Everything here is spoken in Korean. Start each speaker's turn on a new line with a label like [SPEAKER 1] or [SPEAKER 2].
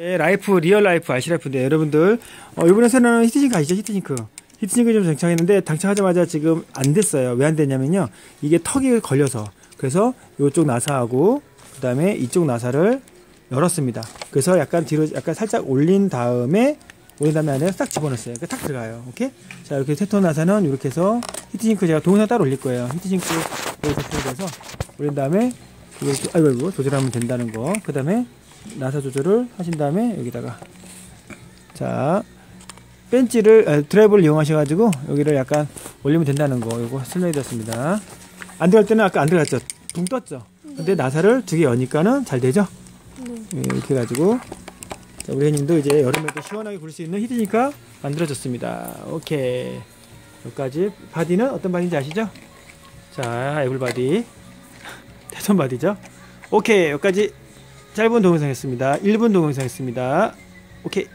[SPEAKER 1] 네, 라이프 리얼 라이프 RC 라이프인데 여러분들. 어, 이번에서는 히트싱크 아시죠? 히트싱크. 히트싱크 좀 장착했는데 장착하자마자 지금 안 됐어요. 왜 안 됐냐면요. 이게 턱이 걸려서. 그래서 이쪽 나사하고 그 다음에 이쪽 나사를 열었습니다. 그래서 약간 뒤로 약간 살짝 올린 다음에 올린 다음에 안에 딱 집어넣었어요. 그러니까 딱 들어가요. 오케이? 자 이렇게 테토 나사는 이렇게 해서 히트싱크 제가 동영상 따로 올릴 거예요. 히트싱크 이렇게 제트해서 올린 다음에 이렇게 아이고 아이고 조절하면 된다는 거그 다음에 나사 조절을 하신 다음에 여기다가 자 벤치를 아, 드라이브를 이용하셔가지고 여기를 약간 올리면 된다는 거 이거 설명해 드렸습니다. 안 들어갈 때는 아까 안 들어갔죠? 붕 떴죠? 근데 나사를 두 개 여니까는 잘 되죠? 예, 이렇게 해가지고. 자, 우리 회님도 이제 여름에도 시원하게 굴 수 있는 히트니까 만들어졌습니다. 오케이. 여기까지 바디는 어떤 바디인지 아시죠? 자 애블 바디. 대선 바디죠? 오케이. 여기까지 짧은 동영상이었습니다. 1분 동영상이었습니다. 오케이